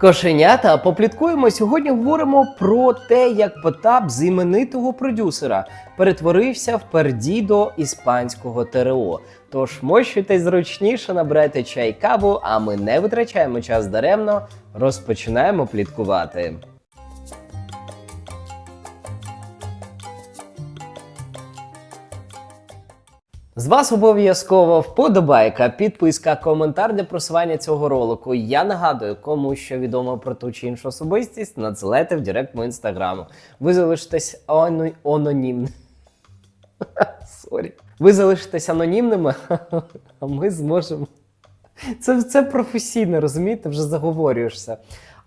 Кошенята, попліткуємо. Сьогодні говоримо про те, як Потап з іменитого продюсера перетворився в пердідо іспанського ТРО. Тож мощуйтесь зручніше, набирайте чай каву, а ми не витрачаємо час даремно. Розпочинаємо пліткувати. З вас обов'язково вподобайка, підписка, коментар для просування цього ролику. Я нагадую, кому що відомо про ту чи іншу особистість, надсилайте в директ мого інстаграму. Ви залишитесь ану... анонімними. Сорі. Ви залишитесь анонімними, а ми зможемо. Це, це професійно, розумієте, вже заговорюєшся.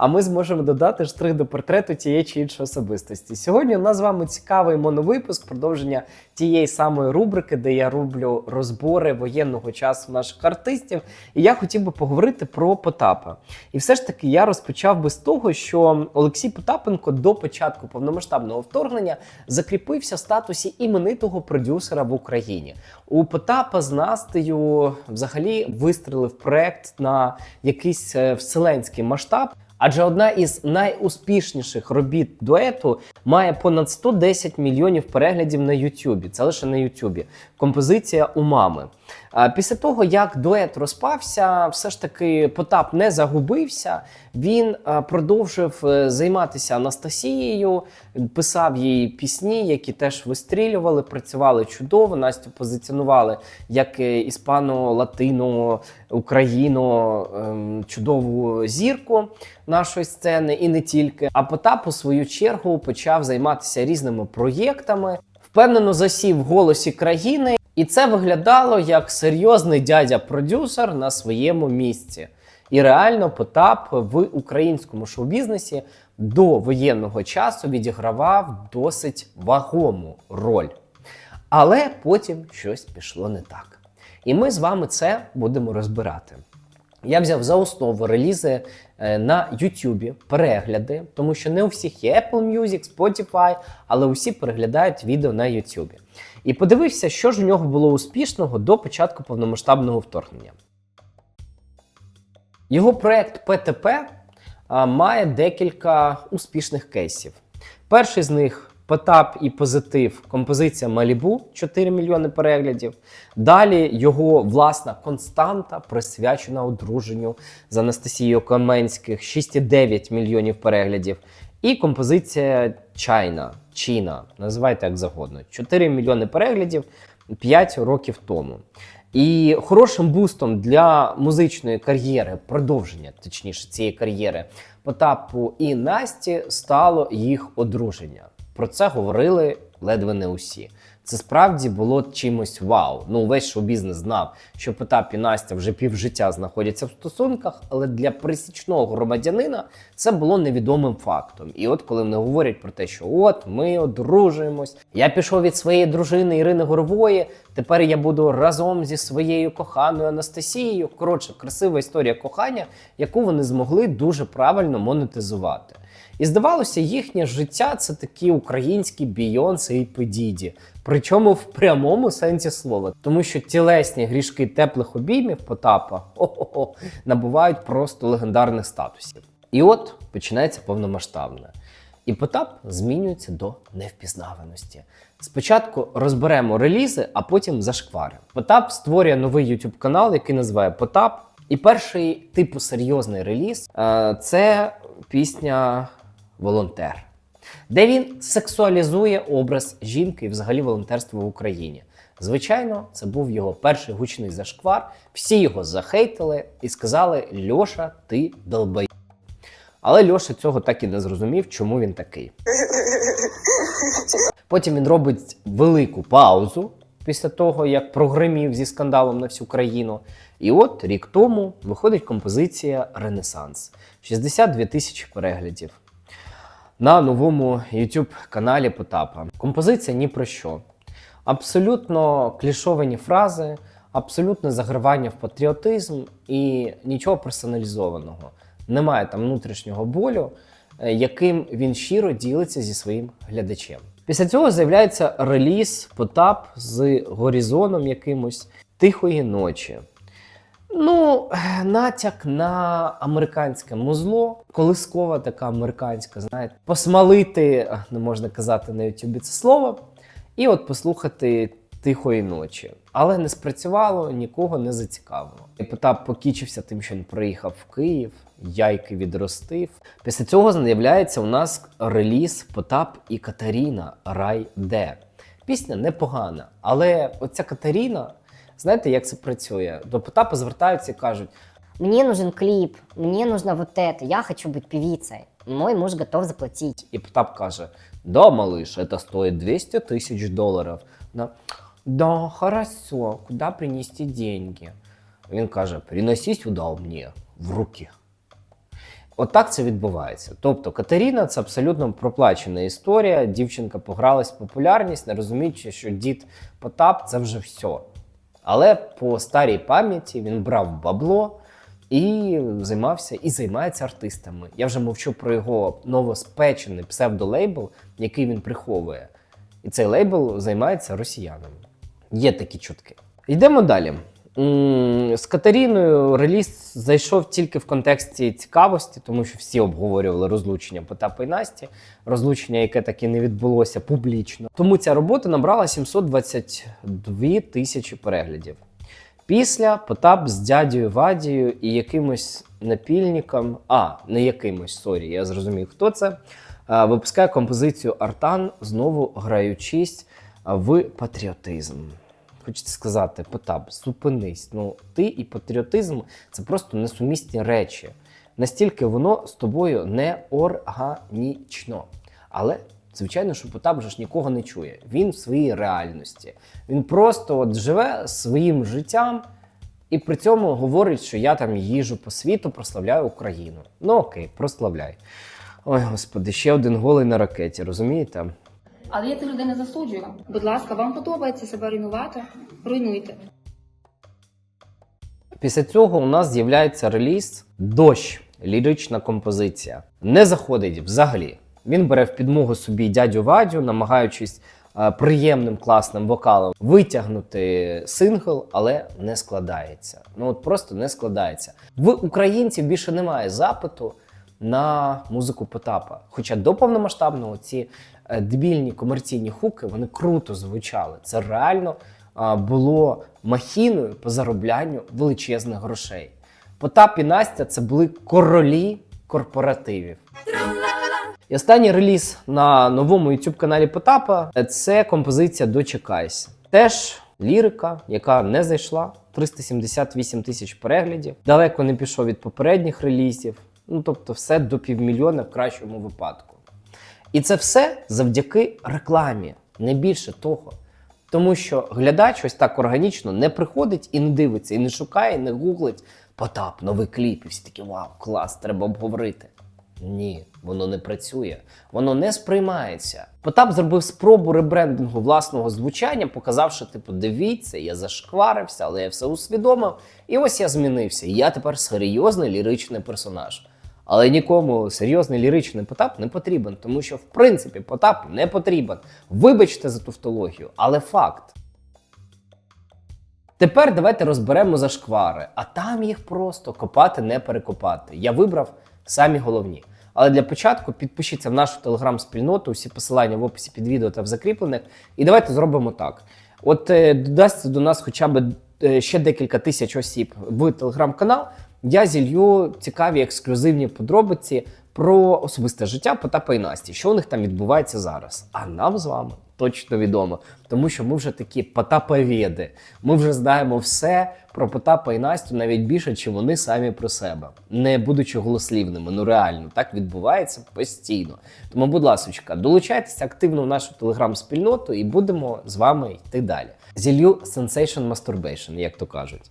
А ми зможемо додати штрих до портрету тієї чи іншої особистості. Сьогодні у нас з вами цікавий моновипуск, продовження тієї самої рубрики, де я роблю розбори воєнного часу наших артистів. І я хотів би поговорити про Потапа. І все ж таки я розпочав би з того, що Олексій Потапенко до початку повномасштабного вторгнення закріпився в статусі іменитого продюсера в Україні. У Потапа з Настею взагалі вистрелив проект на якийсь е, вселенський масштаб. Адже одна із найуспішніших робіт дуету має понад 110 мільйонів переглядів на Ютубі. Це лише на Ютубі. Композиція у мами. Після того, як дует розпався, все ж таки Потап не загубився. Він продовжив е, займатися Анастасією, писав їй пісні, які теж вистрілювали, працювали чудово. Настю позиціонували як е, іспано-латино, україно ем, чудову зірку нашої сцени, і не тільки. А Потап, у свою чергу, почав займатися різними проєктами. Впевнено засів в голосі країни, і це виглядало як серйозний дядя-продюсер на своєму місці. І реально Потап в українському шоу-бізнесі до воєнного часу відігравав досить вагому роль. Але потім щось пішло не так. І ми з вами це будемо розбирати. Я взяв за основу релізи е, на YouTube, перегляди, тому що не у всіх є Apple Music, Spotify, але усі переглядають відео на YouTube. І подивився, що ж у нього було успішного до початку повномасштабного вторгнення. Його проект ПТП має декілька успішних кейсів. Перший з них Потап і позитив, композиція Малібу 4 мільйони переглядів. Далі його власна константа присвячена одруженню з Анастасією Каменських 6,9 мільйонів переглядів. І композиція Чайна, Чіна, називайте як завгодно. 4 мільйони переглядів 5 років тому. І хорошим бустом для музичної кар'єри, продовження, точніше, цієї кар'єри Потапу і Насті стало їх одруження. Про це говорили ледве не усі. Це справді було чимось вау. Ну, весь шоу-бізнес знав, що Потап і Настя вже півжиття знаходяться в стосунках, але для пересічного громадянина це було невідомим фактом. І от коли вони говорять про те, що от ми одружуємось, я пішов від своєї дружини Ірини Горової, тепер я буду разом зі своєю коханою Анастасією. Коротше, красива історія кохання, яку вони змогли дуже правильно монетизувати. І здавалося, їхнє життя це такі українські Бійонси і Педіді. Причому в прямому сенсі слова, тому що тілесні грішки теплих обіймів Потапа хо-хо-хо, набувають просто легендарних статусів. І от починається повномасштабне. І Потап змінюється до невпізнаваності. Спочатку розберемо релізи, а потім зашкваримо. Потап створює новий YouTube канал, який називає Потап. І перший типу серйозний реліз е, це пісня Волонтер, де він сексуалізує образ жінки і взагалі волонтерства в Україні. Звичайно, це був його перший гучний зашквар. Всі його захейтили і сказали: Льоша, ти долбай. Але Льоша цього так і не зрозумів, чому він такий. Потім він робить велику паузу після того, як прогремів зі скандалом на всю країну. І от рік тому виходить композиція Ренесанс 62 тисячі переглядів на новому youtube каналі Потапа. Композиція ні про що. Абсолютно клішовані фрази, абсолютне загравання в патріотизм і нічого персоналізованого. Немає там внутрішнього болю, е, яким він щиро ділиться зі своїм глядачем. Після цього з'являється реліз Потап з горизоном якимось тихої ночі. Ну, натяк на американське музло, колискова така американська, знаєте, посмалити, не можна казати на Ютубі це слово, і от послухати тихої ночі. Але не спрацювало, нікого не зацікавило. І Потап покічився тим, що він приїхав в Київ, яйки відростив. Після цього з'являється у нас реліз Потап і Катеріна Рай Де. Пісня непогана, але оця Катеріна, знаєте, як це працює? До Потапа звертаються і кажуть: Мне нужен клип, мне нужно вот это, я хочу быть певицей. Мой муж готов заплатить. І Потап каже: Да, малыш, это стоит 200 тысяч долларов. Да, да хорошо, куда принести деньги? Він каже: принеси сюди мені в руки. Отак це відбувається. Тобто Катерина це абсолютно проплачена історія. Дівчинка погралась в популярність, не розуміючи, що дід Потап це вже все. Але по старій пам'яті він брав бабло і займався і займається артистами. Я вже мовчу про його новоспечений псевдолейбл, який він приховує. І цей лейбл займається росіянами. Є такі чутки. Йдемо далі. З Катеріною реліз зайшов тільки в контексті цікавості, тому що всі обговорювали розлучення Потапа і Насті, розлучення, яке таки не відбулося публічно. Тому ця робота набрала 722 тисячі переглядів. Після Потап з дядею Вадією і якимось напільником, а не якимось, сорі, я зрозумів, хто це. е, Випускає композицію Артан, знову граючись в патріотизм. Хочеться сказати, Потап, зупинись. Ну, ти і патріотизм це просто несумісні речі. Настільки воно з тобою не органічно. Але, звичайно, що Потап же ж нікого не чує. Він в своїй реальності. Він просто от живе своїм життям і при цьому говорить, що я там їжу по світу, прославляю Україну. Ну окей, прославляй. Ой, господи, ще один голий на ракеті, розумієте? Але я цих людей не засуджую. Будь ласка, вам подобається себе руйнувати? Руйнуйте. Після цього у нас з'являється реліз Дощ, лірична композиція. Не заходить взагалі. Він бере в підмогу собі дядю Вадю, намагаючись е, приємним класним вокалом витягнути сингл, але не складається. Ну от просто не складається. В українців більше немає запиту на музику Потапа. Хоча до повномасштабного ці е, дебільні комерційні хуки вони круто звучали. Це реально було махіною по зароблянню величезних грошей. Потап і Настя це були королі корпоративів. І останній реліз на новому youtube каналі Потапа це композиція Дочекайся. Теж лірика, яка не зайшла. 378 тисяч переглядів. Далеко не пішов від попередніх релізів. Ну тобто, все до півмільйона в кращому випадку. І це все завдяки рекламі, не більше того. Тому що глядач ось так органічно не приходить і не дивиться, і не шукає, і не гуглить Потап, новий кліп, і всі такі вау, клас, треба обговорити. Ні, воно не працює, воно не сприймається. Потап зробив спробу ребрендингу власного звучання, показавши, типу, дивіться, я зашкварився, але я все усвідомив. І ось я змінився. Я тепер серйозний ліричний персонаж. Але нікому серйозний ліричний Потап не потрібен, тому що в принципі Потап не потрібен. Вибачте за туфтологію, але факт. Тепер давайте розберемо зашквари, а там їх просто копати не перекопати. Я вибрав самі головні. Але для початку підпишіться в нашу телеграм-спільноту, усі посилання в описі під відео та в закріплених. І давайте зробимо так. От е, додасться до нас хоча б е, ще декілька тисяч осіб в телеграм-канал. Я зілью цікаві ексклюзивні подробиці про особисте життя Потапа і Насті, що у них там відбувається зараз. А нам з вами точно відомо, тому що ми вже такі потаповеди. Ми вже знаємо все про Потапа і Настю навіть більше, чи вони самі про себе, не будучи голослівними. Ну реально так відбувається постійно. Тому, будь ласка, долучайтеся активно в нашу телеграм-спільноту і будемо з вами йти далі. Зілью Sensation Masturbation, як то кажуть.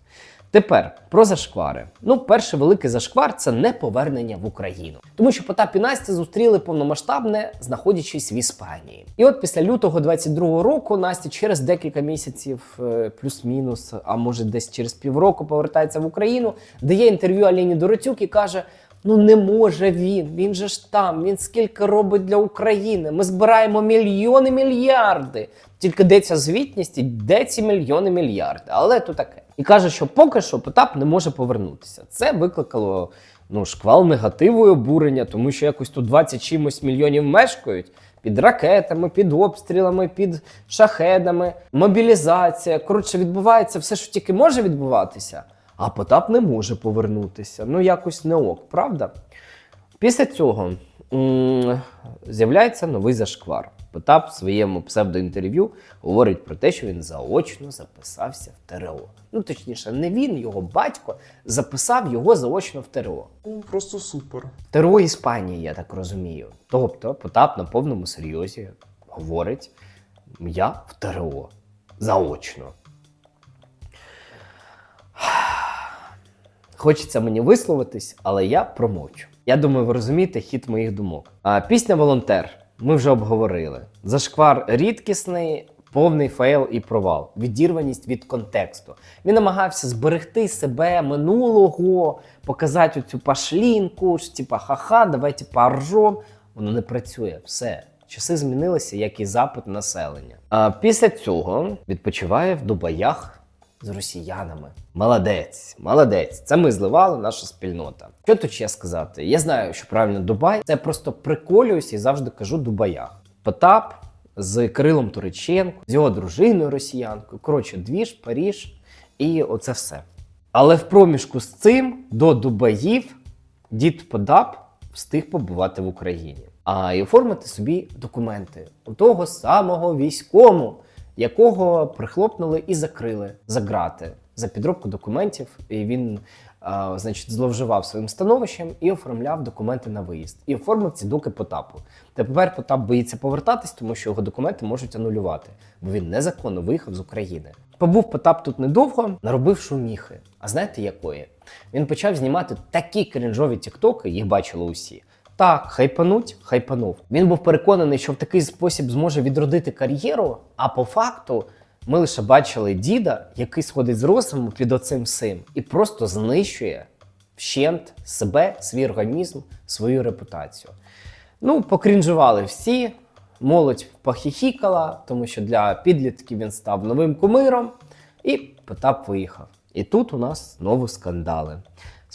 Тепер про зашквари. Ну, перший великий зашквар це не повернення в Україну, тому що Потап і Настя зустріли повномасштабне, знаходячись в Іспанії. І от після лютого 22-го року Настя через декілька місяців, е, плюс-мінус, а може десь через півроку повертається в Україну, дає інтерв'ю Аліні Дороцюк і каже. Ну не може він, він же ж там, він скільки робить для України. Ми збираємо мільйони мільярди. Тільки де ця звітність і де ці мільйони мільярди. Але то таке. І каже, що поки що Потап не може повернутися. Це викликало ну, шквал негативу і обурення, тому що якось тут 20 чимось мільйонів мешкають під ракетами, під обстрілами, під шахедами, мобілізація. Коротше, відбувається все, що тільки може відбуватися, а Потап не може повернутися. Ну, якось не ок, правда? Після цього з'являється новий зашквар. Потап в своєму псевдоінтерв'ю говорить про те, що він заочно записався в ТРО. Ну, точніше, не він, його батько записав його заочно в ТРО. Ну, Просто супер. ТРО Іспанії, я так розумію. Тобто Потап на повному серйозі говорить: я в ТРО заочно. Хочеться мені висловитись, але я промовчу. Я думаю, ви розумієте хід моїх думок. А пісня Волонтер ми вже обговорили. Зашквар рідкісний, повний фейл і провал, відірваність від контексту. Він намагався зберегти себе минулого, показати оцю пашлінку, ж, типа ха-ха, давайте поржом. Воно не працює. Все. Часи змінилися, як і запит населення. А після цього відпочиває в Дубаях з росіянами. Молодець, молодець. Це ми зливали наша спільнота. Що тут ще сказати? Я знаю, що правильно Дубай. Це просто приколююсь і завжди кажу Дубаях. Потап з Кирилом Туриченко, з його дружиною росіянкою. Коротше, двіж, Паріж і оце все. Але в проміжку з цим до Дубаїв дід Потап встиг побувати в Україні. А і оформити собі документи у того самого війському, якого прихлопнули і закрили за грати за підробку документів. І він, а, значить, зловживав своїм становищем і оформляв документи на виїзд. І оформив ці доки Потапу. Тепер Потап боїться повертатись, тому що його документи можуть анулювати, бо він незаконно виїхав з України. Побув Потап тут недовго, наробив шуміхи. А знаєте якої? Він почав знімати такі крінжові тіктоки, їх бачили усі. Так, хайпануть, хайпанув. Він був переконаний, що в такий спосіб зможе відродити кар'єру, а по факту ми лише бачили діда, який сходить з розуму під оцим всім і просто знищує вщент себе, свій організм, свою репутацію. Ну, покрінжували всі, молодь похіхікала, тому що для підлітків він став новим кумиром, і Потап виїхав. І тут у нас знову скандали.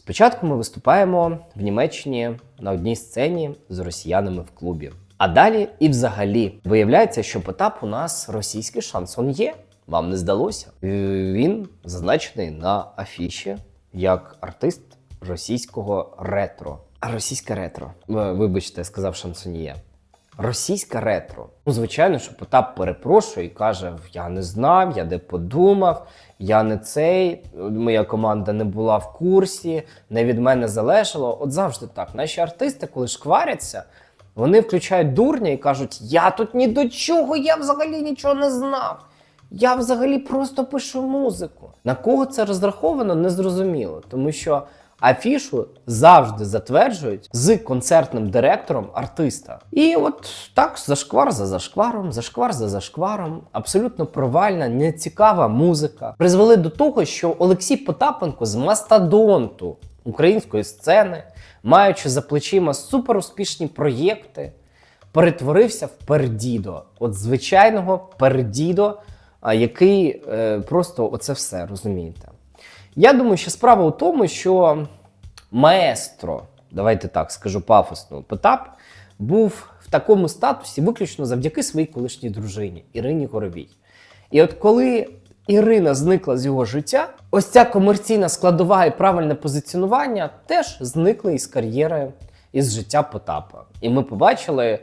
Спочатку ми виступаємо в Німеччині на одній сцені з росіянами в клубі. А далі і взагалі виявляється, що Потап у нас російський шансон є. Вам не здалося? Е, Він зазначений на афіші як артист російського ретро. А російське ретро. Е, Вибачте, сказав шансоньє. Російське ретро. Ну, звичайно, що Потап перепрошує і каже: Я не знав, я не подумав, я не цей, моя команда не була в курсі, не від мене залежало. От завжди так. Наші артисти, коли шкваряться, вони включають дурня і кажуть: Я тут ні до чого, я взагалі нічого не знав. Я взагалі просто пишу музику. На кого це розраховано, не зрозуміло, тому що афішу завжди затверджують з концертним директором артиста. І от так, зашквар за зашкваром, зашквар за зашкваром, абсолютно провальна, нецікава музика. Призвели до того, що Олексій Потапенко з мастодонту української сцени, маючи за плечима суперуспішні проєкти, перетворився в пердідо, от звичайного пердідо, який е, просто оце все розумієте. Я думаю, що справа у тому, що маестро, давайте так скажу пафосно, Потап був в такому статусі виключно завдяки своїй колишній дружині Ірині Горобій. І от коли Ірина зникла з його життя, ось ця комерційна складова і правильне позиціонування теж зникли із кар'єри, із життя Потапа. І ми побачили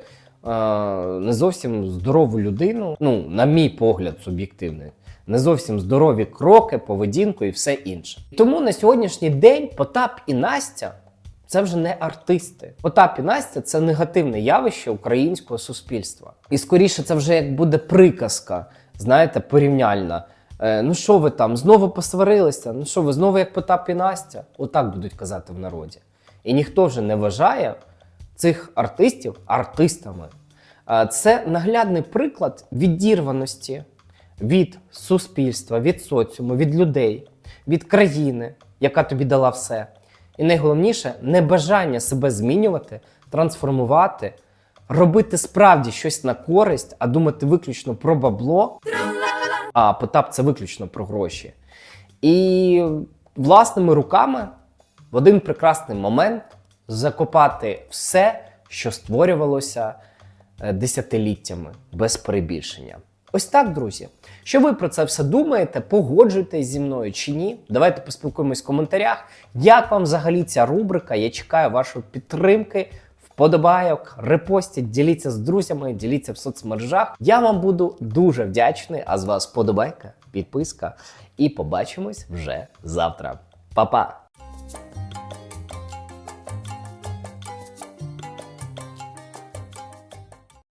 не зовсім здорову людину, ну, на мій погляд, суб'єктивний. Не зовсім здорові кроки, поведінку і все інше. Тому на сьогоднішній день Потап і Настя це вже не артисти. Потап і Настя це негативне явище українського суспільства. І скоріше це вже як буде приказка, знаєте, порівняльна. Е, ну що ви там, знову посварилися? Ну що ви знову як Потап і Настя? Отак будуть казати в народі. І ніхто вже не вважає цих артистів артистами. Е, Це наглядний приклад відірваності від суспільства, від соціуму, від людей, від країни, яка тобі дала все. І найголовніше небажання себе змінювати, трансформувати, робити справді щось на користь, а думати виключно про бабло. А Потап це виключно про гроші. і власними руками в один прекрасний момент закопати все, що створювалося е, десятиліттями без перебільшення. Ось так, друзі. Що ви про це все думаєте? Погоджуєтесь зі мною чи ні? Давайте поспілкуємось в коментарях. Як вам взагалі ця рубрика? Я чекаю вашої підтримки, вподобайок, репостіть, діліться з друзями, діліться в соцмережах. Я вам буду дуже вдячний. А з вас вподобайка, підписка. І побачимось вже завтра. Па-па!